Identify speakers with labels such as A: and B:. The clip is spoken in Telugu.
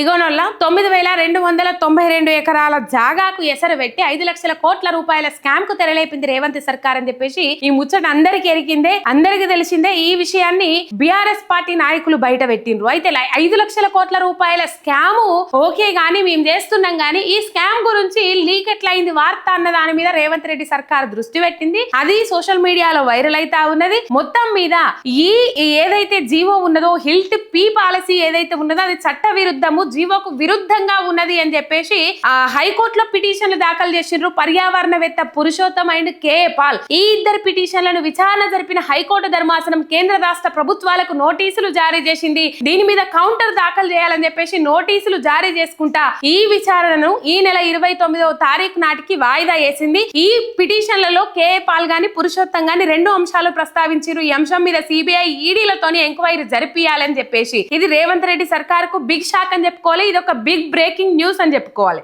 A: ఇగోనొల్ల తొమ్మిది వేల రెండు వందల తొంభై రెండు ఎకరాల జాగాకు ఎసరు పెట్టి ఐదు లక్షల కోట్ల రూపాయల స్కామ్కు తెరలేపింది రేవంత్ సర్కార్ అని చెప్పేసి ఈ ముచ్చట అందరికి ఎరికిందే అందరికి తెలిసిందే ఈ విషయాన్ని బీఆర్ఎస్ పార్టీ నాయకులు బయట పెట్టిండ్రు. అయితే ఐదు లక్షల కోట్ల రూపాయల స్కామ్ ఓకే గాని మేము చేస్తున్నాం గాని ఈ స్కామ్ గురించి లీక్ ఎట్లయింది వార్త అన్న దాని మీద రేవంత్ రెడ్డి సర్కార్ దృష్టి పెట్టింది. అది సోషల్ మీడియాలో వైరల్ అయితా ఉన్నది. మొత్తం మీద ఈ ఈ ఏదైతే జీవో ఉన్నదో హిల్ట్ పీ పాలసీ ఏదైతే ఉన్నదో అది చట్ట విరుద్ధము జీవోకు విరుద్ధంగా ఉన్నది అని చెప్పేసి ఆ హైకోర్టులో పిటిషన్లు దాఖలు చేసిండ్రు. పర్యావరణవేత్త పురుషోత్తం అండ్ కే పాల్. ఈ ఇద్దరు పిటిషన్లను విచారణ జరిపిన హైకోర్టు ధర్మాసనం కేంద్ర రాష్ట్ర ప్రభుత్వాలకు నోటీసులు జారీ చేసింది. దీని మీద కౌంటర్ దాఖలు చేయాలని చెప్పేసి నోటీసులు జారీ చేసుకుంటా ఈ విచారణను ఈ నెల ఇరవై తొమ్మిదవ తారీఖు నాటికి వాయిదా వేసింది. ఈ పిటిషన్లలో కే పాల్ గాని పురుషోత్తం గాని రెండు అంశాలు ప్రస్తావించారు ఈ అంశం మీద సిబిఐ ఈడీలతోని ఎంక్వైరీ జరిపియాలని చెప్పేసి. ఇది రేవంత్ రెడ్డి సర్కార్కు బిగ్ షాక్ అని చెప్పుకోవాలి. ఇది ఒక బిగ్ బ్రేకింగ్ న్యూస్ అని చెప్పుకోవాలి.